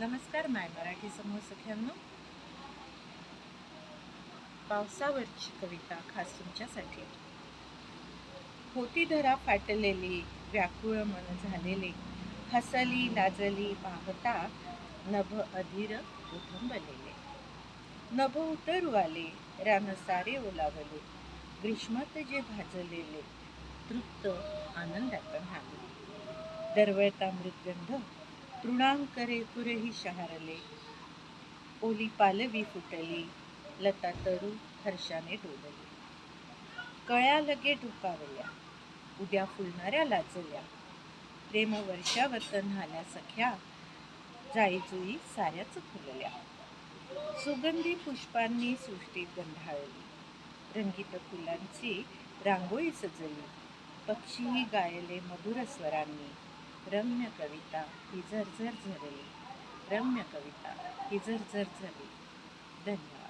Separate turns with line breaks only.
नमस्कार माय मराठी समूह सख्यांनो. पावसावरची कविता खास तुमच्यासाठी. होती धरा फाटलेली व्याकुळ मन झालेले हसली लाजली पाहता नभ अधीर उथंबलेले नभ उतरू आले रान सारे ओलावले ग्रीष्मात जे भाजलेले तृप्त आनंदात न्हाले दरवळता मृदगंध तृणांकरे पुरही शहारले. ओली पालवी फुटली लता तरू हर्षाने डोलली. कळ्या लगे ढुकावल्या उद्या फुलणाऱ्या लाजल्या प्रेम वर्षावत न्हाल्या सख्या जाईजुई साऱ्याच फुलल्या सुगंधी पुष्पांनी सृष्टी गंधाळली. रंगीत फुलांची रांगोळी सजली. पक्षीही गायले मधुर स्वरांनी. रम्य कविता ही झरझर झरेल रम्य कविता ही झरझर झरेल धन्यवाद.